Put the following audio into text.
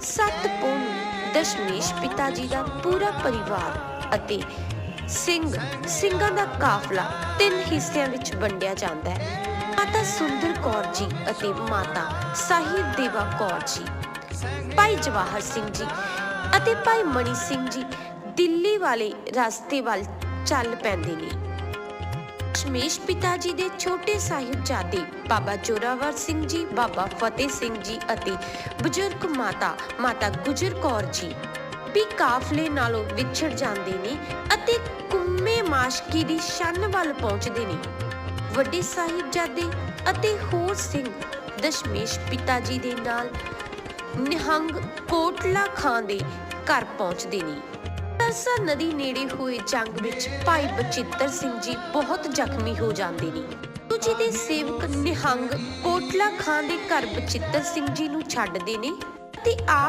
ਸੱਤ ਪੁੰਨ ਦਸ਼ਮੇਸ਼ ਪਿਤਾ ਜੀ ਦਾ ਪੂਰਾ ਪਰਿਵਾਰ ਅਤੇ ਸਿੰਘ, ਸਿੰਘਾਂ ਦਾ ਕਾਫਲਾ ਤਿੰਨ ਹਿੱਸਿਆਂ ਵਿੱਚ ਵੰਡਿਆ ਜਾਂਦਾ ਹੈ। ਮਾਤਾ ਸੁੰਦਰ ਕੌਰ ਜੀ ਅਤੇ ਮਾਤਾ ਸਾਹਿਬ ਦੇਵਾ ਕੌਰ ਜੀ, ਭਾਈ ਜਵਾਹਰ ਸਿੰਘ ਜੀ ਅਤੇ ਭਾਈ ਮਣੀ ਸਿੰਘ ਜੀ ਦਿੱਲੀ ਵਾਲੇ ਰਸਤੇ ਵੱਲ ਚੱਲ ਪੈਂਦੇ ਨੇ। ਦਸ਼ਮੇਸ਼ ਪਿਤਾ ਜੀ ਦੇ ਛੋਟੇ ਸਾਹਿਬਜ਼ਾਦੇ ਬਾਬਾ ਜੋਰਾਵਰ ਸਿੰਘ ਜੀ, ਬਾਬਾ ਫਤਿਹ ਸਿੰਘ ਜੀ ਅਤੇ ਬਜ਼ੁਰਗ ਮਾਤਾ ਮਾਤਾ ਗੁਜਰ ਕੌਰ ਜੀ ਵੀ ਕਾਫਲੇ ਨਾਲੋਂ ਵਿਛੜ ਜਾਂਦੇ ਨੇ ਅਤੇ ਕੁੰਮੇ ਮਾਸ਼ਕੀ ਦੀ ਛੰਨ ਵੱਲ ਪਹੁੰਚਦੇ ਨੇ। ਵੱਡੇ ਸਾਹਿਬਜ਼ਾਦੇ ਅਤੇ ਹੋਰ ਸਿੰਘ ਦਸ਼ਮੇਸ਼ ਪਿਤਾ ਜੀ ਦੇ ਨਾਲ ਨਿਹੰਗ ਕੋਟਲਾ ਖਾਂ ਦੇ ਘਰ ਪਹੁੰਚਦੇ ਨੇ। ਤਰਸਾ ਨਦੀ ਨੇੜੇ ਹੋਏ ਜੰਗ ਵਿੱਚ ਭਾਈ ਬਚਿੱਤਰ ਸਿੰਘ ਜੀ ਬਹੁਤ ਜ਼ਖਮੀ ਹੋ ਜਾਂਦੇ ਨੇ। ਗੁਰੂ ਦੇ ਸੇਵਕ ਨਿਹੰਗ ਕੋਟਲਾ ਖਾਂ ਦੇ ਘਰ ਬਚਿੱਤਰ ਸਿੰਘ ਜੀ ਨੂੰ ਛੱਡਦੇ ਨੇ ਤੇ ਆਪ